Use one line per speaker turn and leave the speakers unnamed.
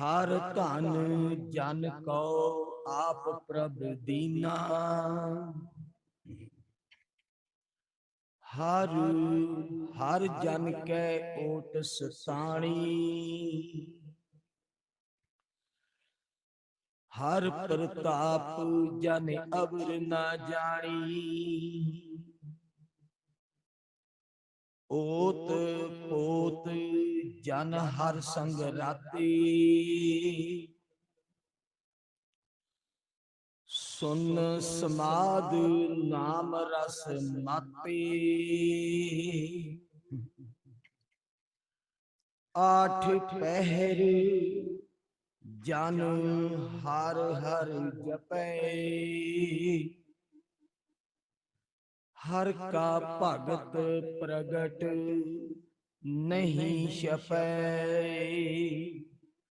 ਹਰ ਧਨ ਜਨ ਕੋ ਆਪ ਪ੍ਰਭ ਦੀਨਾ। ਹਰ ਹਰ ਜਨ ਕੈ ਓਟ ਸਤਾਣੀ। ਹਰ ਪ੍ਰਤਾਪ ਜਨ ਅਵਰ ਨਾ ਜਾਣੀ। ਓਤ ਜਨ ਹਰ ਸੰਗ ਰਾਤੀ। ਸੁਨ ਸਮਾਦ ਨਾਮ ਰਸ ਮਾਤੀ। ਆਠ ਪਹਿਰ ਜਨ ਹਰ ਹਰ ਜਪੈ। ਹਰ ਕਾ ਭਗਤ ਪ੍ਰਗਟ ਨਹੀਂ ਛਪੈ